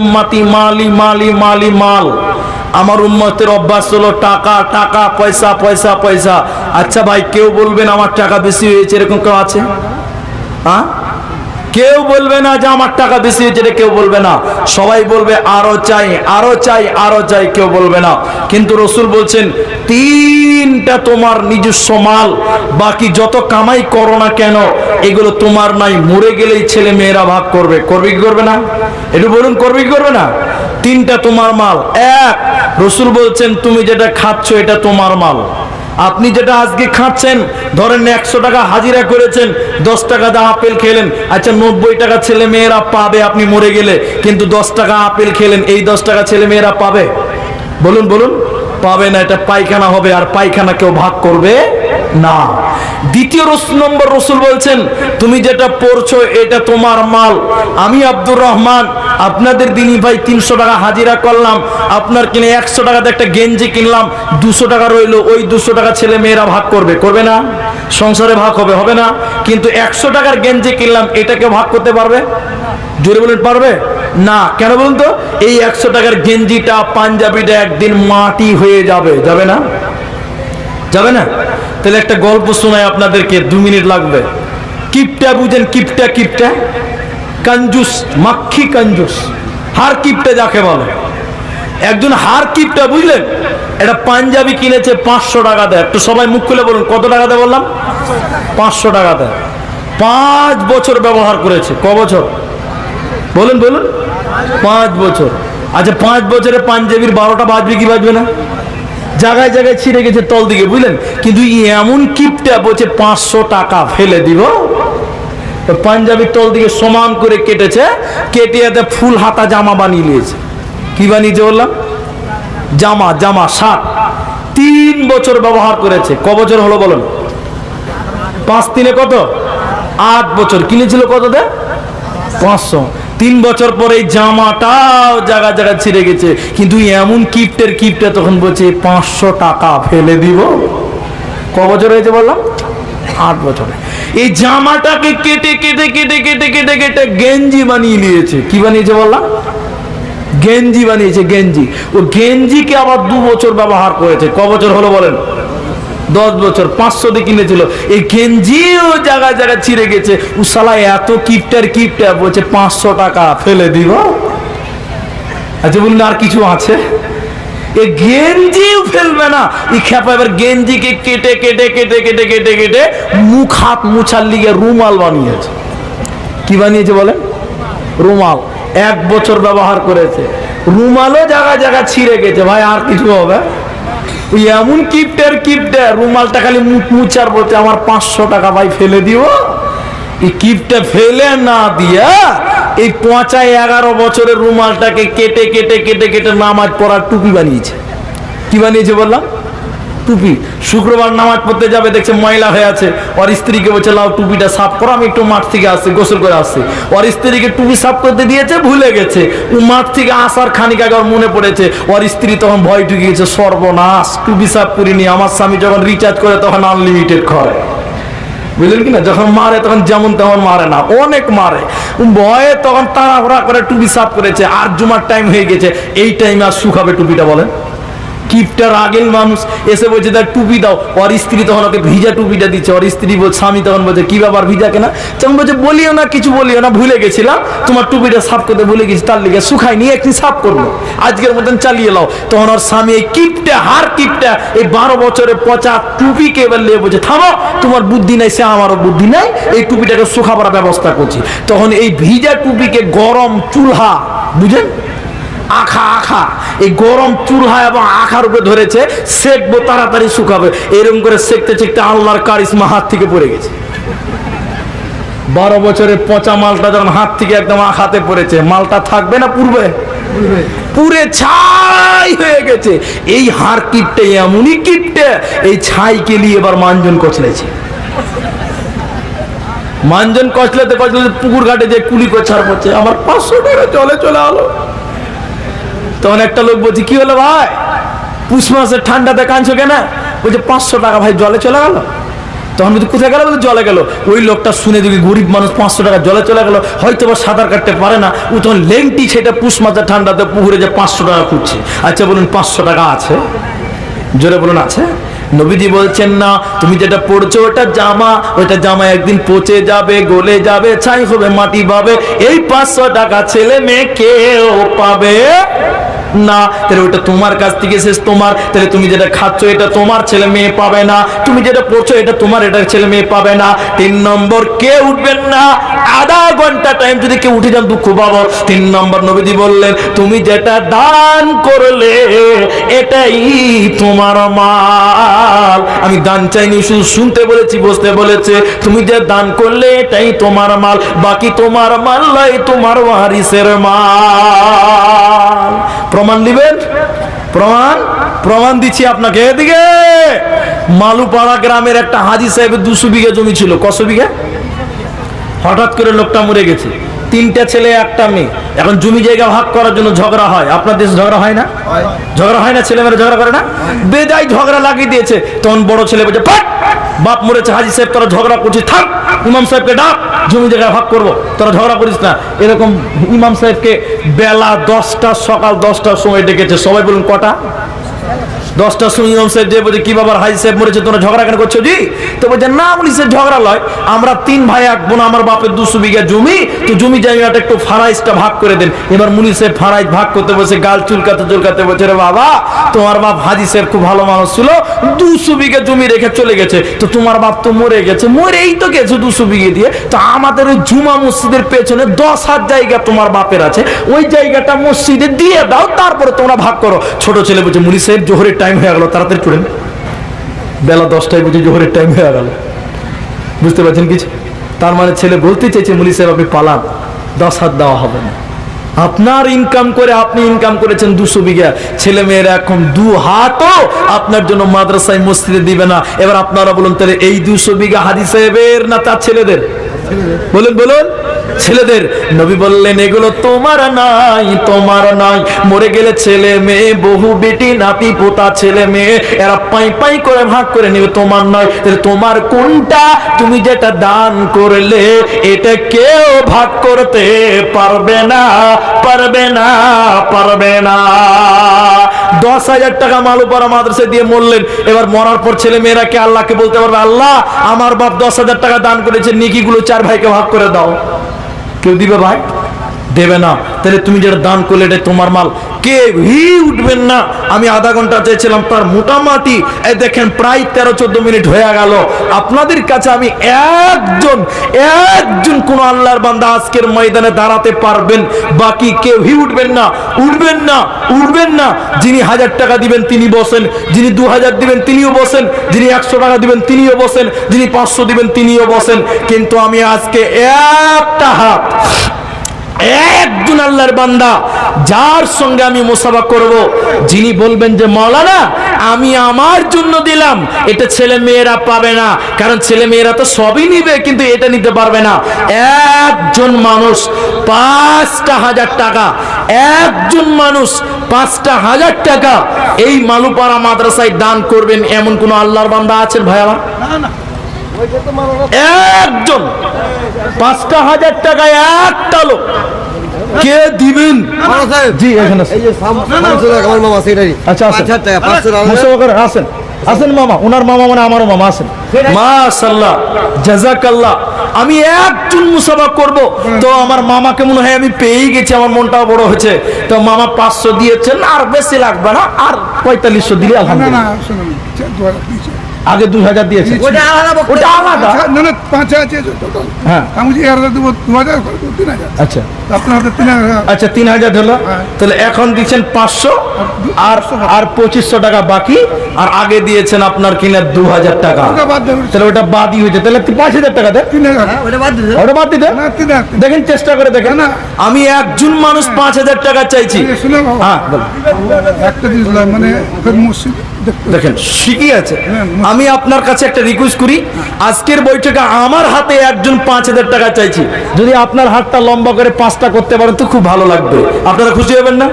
উম্মাতি মালি মালি মালি, মাল। আমার উম্মতের অভ্যাস হলো টাকা টাকা, পয়সা পয়সা পয়সা। আচ্ছা ভাই, কেউ বলবেন আমার টাকা বেশি হয়েছে, এরকম কেউ আছে? হ্যাঁ? কেউ বলবে না যে আমার টাকা বেশি হয়েছে, এটা কেউ বলবে না। সবাই বলবে, আরও চাই আরও চাই আরও চাই কেউ বলবে না। কিন্তু রসুল বলছেন, তিনটা তোমার নিজস্ব মাল, বাকি যত কামাই করো না কেন, এগুলো তোমার নাই। মরে গেলেই ছেলে মেয়েরা ভাগ করবে। করবে কি করবে না? একটু বলুন, করবে কি করবে না? তিনটা তোমার মাল। এক, রসুল বলছেন, তুমি যেটা খাচ্ছ, এটা তোমার মাল। আপনি যেটা আজকে খাচ্ছেন, ধরেন একশো টাকা হাজিরা করেছেন, দশ টাকা দা আপেল খেলেন আচ্ছা নব্বই টাকা ছেলে মেয়েরা পাবে আপনি মরে গেলে, কিন্তু দশ টাকা আপেল খেলেন, এই দশ টাকা ছেলে মেয়েরা পাবে? বলুন বলুন। পাবে না, এটা পায়খানা হবে আর পায়খানা কেউ ভাগ করবে না। দ্বিতীয় নম্বর রসুল বলছেন, তুমি যেটা পড়ছো, এটা তোমার মাল। আমি আব্দুর রহমান, আপনাদের দিনই ভাই তিনশো টাকা হাজিরা করলাম, আপনার কিনে একশো টাকাতে একটা গেঞ্জি কিনলাম, দুশো টাকা রইল, ওই দুশো টাকা ছেলে মেয়েরা ভাগ করবে। করবে না। সংসারে ভাগ হবে হবে না। কিন্তু একশো টাকার গেঞ্জি কিনলাম এটাকে ভাগ করতে পারবে? জোরে বলেন, পারবে? না, কেন বলুন তো? এই একশো টাকার গেঞ্জিটা, পাঞ্জাবিটা একদিন মাটি হয়ে যাবে। যাবে না? যাবে না? তাহলে একটা গল্প শোনায় আপনাদেরকে, দু মিনিট লাগবে। কিপটা বুঝেন, কিপটা কিপটা। কঞ্জুস, মাক্ষি কঞ্জুস। হার কিপটা যাকে বলে। একজন হার কিপটা বুঝলেন? এটা পাঞ্জাবি কিনেছে, পাঁচশো টাকা দেয়। একটু সবাই মুখ খুলে বলুন, কত টাকা দেয় বললাম? পাঁচশো টাকা দেয়। পাঁচ বছর ব্যবহার করেছে। ক বছর? বলুন বলুন। পাঁচ বছর। আচ্ছা পাঁচ বছরে পাঞ্জাবির বারোটা বাজবে, কি বাজবে না? জায়গায় জায়গায় ছিঁড়ে গেছে তল দিকে, বুঝলেন? কিন্তু এমন কিপটা বলছে, পাঁচশো টাকা ফেলে দিব। পাঞ্জাবির তল দিকে সমান করে কেটেছে, কেটে এতে ফুল হাতা জামা বানিয়ে নিয়েছে। কি বানিয়েছে বললাম? জামা জামা, শার্ট। তিন বছর ব্যবহার করেছে। ক বছর হলো বলুন? পাঁচ তিনে কত? আট বছর। কিনেছিল কত দে? পাঁচশো। তিন বছর পরে জামাটাও জায়গা জায়গা ছিঁড়ে গেছে। কিন্তু এমন কিপ্টের কিপটা তখন বলছে, পাঁচশো টাকা ফেলে দিব। ক বছর হয়েছে বললাম? আট বছরে। এই জামাটাকে কেটে কেটে কেটে কেটে কেটে কেটে গেঞ্জি বানিয়ে নিয়েছে। কি বানিয়েছে বললাম? গেঞ্জি বানিয়েছে, গেঞ্জি। ও গেঞ্জিকে আবার দু বছর ব্যবহার করেছে। ক বছর হলো বলেন? দশ বছর, পাঁচশো দিয়ে কিনেছিল। এই গেঞ্জিও জায়গায় জায়গায় ছিঁড়ে গেছে। ও শালা এত কিপটার কিপটা বলছে পাঁচশো টাকা, ফেলে দিব। আচ্ছা বলুন, আর কিছু আছে? এ গেঞ্জিও ফেলবে না। এই খেপা এবার গেঞ্জিকে কেটে কেটে কেটে কেটে কেটে কেটে মুখ, হাত মুছার লিগে রুমাল বানিয়েছে। কি বানিয়েছে বলেন? রুমাল। এক বছর ব্যবহার করেছে। রুমালও জায়গা জায়গা ছিঁড়ে গেছে। ভাই, আর কিছু হবে? ওই এমন কিপটার কিপটা রুমালটা খালি মুখ মুছার বলছে আমার পাঁচশো টাকা ভাই ফেলে দিও। এই কিপটা ফেলে না দিয়া এই পঁচায় এগারো বছরের রুমালটাকে কেটে কেটে কেটে কেটে নামাজ পড়ার টুপি বানিয়েছে। কি বানিয়েছে বললাম? টুপি। শুক্রবার নামাজ পড়তে যাবে, দেখছে ময়লা হয়ে আছে। ওর স্ত্রীকে বলছে, লাও, টুপিটা সাফ করো, আমি একটু মাঠ থেকে আসছি, গোসল করে আসছি। ওর স্ত্রীকে টুপি সাফ করতে দিয়েছে, ভুলে গেছে। ও মাঠ থেকে আসার খানিক আগে মনে পড়েছে। ওর স্ত্রী তখন ভয় ঢুকে গেছে, সর্বনাশ, টুপি সাফ করিনি। আমার স্বামী যখন রিচার্জ করে, তখন আনলিমিটেড করে। বুঝলেন কিনা? যখন মারে, তখন যেমন তেমন মারে না, অনেক মারে। ভয়ে তখন তাড়াহুড়া করে টুপি সাফ করেছে। আর জুমার টাইম হয়ে গেছে। এই টাইমে আর শুকাবে টুপিটা বলেন? কিপটার আগের মানুষ। এসে বলছে তার টুপি দাও। ওর স্ত্রী তখন ওকে ভিজা টুপিটা দিচ্ছে। ওর স্ত্রী বল স্বামী তখন বলছে, কি ব্যাপার, ভিজা কেনা? তখন বলছে, বলিও না, কিছু বলিও না, ভুলে গেছিলাম। তোমার টুপিটা সাফ করতে ভুলে গেছি, তার লিগে শুকাই নিয়ে একদিন সাফ করল আজকের মতন চালিয়ে লাও তখন ওর স্বামী এই কিপটা, হার কিপটা, এই বারো বছরে পচা টুপিকে এবার নিয়ে বলছে, থামো, তোমার বুদ্ধি নাই, সে আমারও বুদ্ধি নাই, এই টুপিটাকে শুকাবার ব্যবস্থা করছি। তখন এই ভিজা টুপিকে গরম চুলহা বুঝেন আখা আখা। এই গরম চুলহা এবং আখার উপরে ধরেছে, সেকবো, তাড়াতাড়ি শুকাবে। এরকম করে সেকতে সেকতে আল্লাহর কারিশমা হাত থেকে পড়ে গেছে। বারো বছরের পচা মালটা যখন হাত থেকে একদম আখাতে পড়েছে, মালটা থাকবে না পূর্বে পুরে ছাই হয়ে গেছে। এই হাড় কিপটে এমনই কিপটে এই ছাইকে নিয়ে এবার মানজন কচলেছে। মানজন কচলাতে কচলাতে পুকুর ঘাটে যে কুলি কছার পড়ছে, আমার পাঁচশো টাকা চলে চলে আলো। তখন একটা লোক বলছে, কি হলো ভাই? পুষ মাসের ঠান্ডাতে কাঁদছো কেন? বলছে, পাঁচশো টাকা ভাই জলে চলে গেল। তখন বলছি, কোথায় গেল? বলতে জলে গেল। ওই লোকটা শুনে দেখি গরিব মানুষ পাঁচশো টাকা জলে চলে গেল। হয়তো বা সাঁতার কাটতে পারে না। ও তখন লেংটি সেটা পুষ মাথা ঠান্ডাতে পুকুরে যে পাঁচশো টাকা খুঁজছে। আচ্ছা বলুন পাঁচশো টাকা আছে? জোরে বলুন, আছে? নবীজি বলছেন, না, তুমি যেটা পড়ছো ওটা জামা ওটা জামা একদিন পচে যাবে, গলে যাবে, ছাই হবে, মাটি পাবে, এই পাঁচশো টাকা ছেলে মেয়ে কেউ পাবে? না, তাহলে ওটা তোমার কাছ থেকে শেষ তোমার। তাহলে তুমি যেটা খাচ্ছ, এটা তোমার ছেলে মেয়ে পাবে না। তুমি যেটা পড়ছো, এটা তোমার, এটা ছেলে মেয়ে পাবে না। তিন নম্বর, কে উঠবেন না? আধা ঘণ্টা টাইম যদি কেউ উঠে যান দুঃখ পাবো। তিন নম্বর, নবীজি বললেন, তুমি যেটা দান করলে, এটাই তোমার মাল। আমি দান চাইনি, শুধু শুনতে বলেছি, বুঝতে বলেছে। তুমি যে দান করলে, এটাই তোমার মাল। বাকি তোমার মাল তোমার ওয়ারিসের মাল। প্রমাণ দিবেন প্রমাণ? প্রমাণ দিচ্ছি আপনাকে। এদিকে! মালুপাড়া গ্রামের একটা হাজি সাহেবের দুশো বিঘা জমি ছিল। কশো বিঘা? হঠাৎ করে লোকটা মরে গেছে। তিনটা ছেলে একটা মেয়ে। এখন জমি জায়গা ভাগ করার জন্য ঝগড়া হয়। আপনার দেশে ঝগড়া হয় না? ঝগড়া হয় না? ছেলে মেয়েরা ঝগড়া করে না? বেজায় ঝগড়া লাগিয়ে দিয়েছে। তখন বড় ছেলে বলছে "ফাট! বাপ মরেছে হাজি সাহেব তোরা ঝগড়া করছিস থাক ইমাম সাহেবকে ডাক জমি জায়গা ভাগ করব। তোরা ঝগড়া করিস না। এরকম ইমাম সাহেবকে বেলা দশটা সকাল দশটার সময় ডেকেছে। সবাই বলুন কটা? সময় ইমাম সাহেব যে বলছে, কি বাবার হাই সাহেব মরেছে, তোমরা ঝগড়া কেন করছ? জি, তো বলছে, না সে ঝগড়া লয়। আমরা তিন ভাই এক বোন, আমার বাপের দুশো বিঘা জমি, তো জমি জায়গাটা একটু ফারাইজটা ভাগ করে দেন। এবার মুনি সাহেব ফারাইজ ভাগ করতে বসে গাল চুলকাতে চুলকাতে বলছে, রে বাবা, তোমার বাপ হাজি সাহেব খুব ভালো মানুষ ছিল, দুশো বিঘা জমি রেখে চলে গেছে, তো তোমার বাপ তো মরে গেছে, মরেই তো গেছে দুশো বিঘে দিয়ে। তো আমাদের ওই জুমা মসজিদের পেছনে দশ হাত জায়গা তোমার বাপের আছে, ওই জায়গাটা মসজিদে দিয়ে দাও, তারপরে তোমরা ভাগ করো। ছোট ছেলে বলছে, মুনি সাহেব, জোহরের টাইম হয়ে গেল, তাড়াতাড়ি চলেন বেলা দশটায় বুঝে জোহরের টাইম হয়ে গেল। বুঝতে পারছেন কিছু? তার মানে ছেলে বলতে চেয়েছে মুনি সাহেব, আপনি পালান। দশ হাত দেওয়া হবে না। আপনার ইনকাম করে আপনি ইনকাম করেছেন দুশো বিঘা। ছেলে মেয়েরা এখন দু হাতও আপনার জন্য মাদ্রাসায়, মসজিদে দিবে না। এবার আপনারা বলুন, তাহলে এই দুশো বিঘা হাজি সাহেবের না তার ছেলেদের? বলুন বলুন। ছেলেদের নবী বললেন, এগুলো তোমার নাই তোমার নাই। মরে গেলে ছেলে মেয়ে, বহু বেটি, নাতি, পোতা, ছেলে মেয়ে, এরা পাই পাই করে ভাগ করে নেবে, তোমার নয়। তাহলে তোমার কোনটা? তুমি যেটা দান করলে, এটা কেউ ভাগ করতে পারবে না পারবে না পারবে না। দশ হাজার টাকা মালুপাড়া মাদ্রাসা দিয়ে মরলেন। এবার মরার পর ছেলে মেয়েরা কে আল্লাহকে বলতে পারবে, আল্লাহ, আমার বাপ দশ হাজার টাকা দান করেছে, নিকিগুলো চার ভাইকে ভাগ করে দাও। কেউ দিবে ভাই দেবে না। তাহলে তুমি যেটা দান করলে এটা তোমার মাল। কে উঠবেন না। আমি আধা ঘণ্টা চেয়েছিলাম, তার মোটামুটি এই দেখেন প্রায় তেরো, চোদ্দ মিনিট হয়ে গেল। আপনাদের কাছে আমি একজন একজন কোন আল্লাহর বান্দা আজকের ময়দানে দাঁড়াতে পারবেন। বাকি কেউ হি উঠবেন না। উঠবেন না উঠবেন না। যিনি হাজার টাকা দিবেন, তিনি বসেন। যিনি দু হাজার দিবেন, তিনিও বসেন। যিনি একশো টাকা দিবেন, তিনিও বসেন। যিনি পাঁচশো দিবেন, তিনিও বসেন। কিন্তু আমি আজকে একটা হাত একজন আল্লাহর বান্দা, যার সঙ্গে আমি মোসাফা করব। যিনি বলবেন যে মৌলানা আমি আমার জন্য দিলাম। এটা ছেলে মেয়েরা পাবে না, কারণ ছেলে মেয়েরা তো সবই নিবে, কিন্তু এটা নিতে পারবে না। একজন মানুষ পাঁচটা হাজার টাকা, একজন মানুষ পাঁচটা হাজার টাকা এই মালুপাড়া মাদ্রাসায় দান করবেন, এমন কোন আল্লাহর বান্দা আছেন ভাই আমার একজন পাঁচটা হাজার টাকায় একটা লোক। কে দিবেন? জি এখানে মামা আচ্ছা আসেন। আসেন। মামা ওনার মামা মানে আমারও মামা মাশাল্লাহ জাজাকাল্লাহ আমি একজন মুসাফা করব। তো আমার মামাকে মনে হয়? আমি পেয়েই গেছি আমার মনটাও বড় হয়েছে। তো মামা পাঁচশো দিয়েছেন আর বেশি লাগবে না আর পঁয়তাল্লিশশো দিলে আলহামদুলিল্লাহ। শুনুন দু হাজার দিয়েছে। আগে দুই হাজার দিয়েছে ওটা আলাদা। আচ্ছা, না না পাঁচ হাজার হ্যাঁ। আমি বলছি হাজার দেবো দু হাজার তিন হাজার। আচ্ছা। আপনার হাতে তিন হাজার। আচ্ছা তিন হাজার হলো হ্যাঁ। তাহলে এখন দিচ্ছেন পাঁচশো আর আর পঁচিশশো টাকা বাকি। আর আগে দিয়েছেন আপনার কিনা দু হাজার টাকা। ওটা বাদ দেবেন তাহলে ওটা বাদই হয়েছে। তাহলে পাঁচ হাজার টাকা দেন। তিন হাজার। হ্যাঁ, ওটা বাদ দিতে। ওটা বাদ দিতে না তিন হাজার। তিন দেখেন চেষ্টা করে দেখেন। না। আমি একজন মানুষ পাঁচ হাজার টাকা চাইছি। শুনে বাবা, হ্যাঁ একটা জিনিস মানে মসজিদ দেখেন, ঠিকই আছে। আমি আপনার কাছে একটা রিকোয়েস্ট করি, আজকের বৈঠকে আমার হাতে একজন পাঁচ হাজার টাকা চাইছি। যদি আপনার হাতটা লম্বা করে পাঁচটা করতে পারেন তো খুব ভালো লাগবে। আপনারা খুশি হবেন না?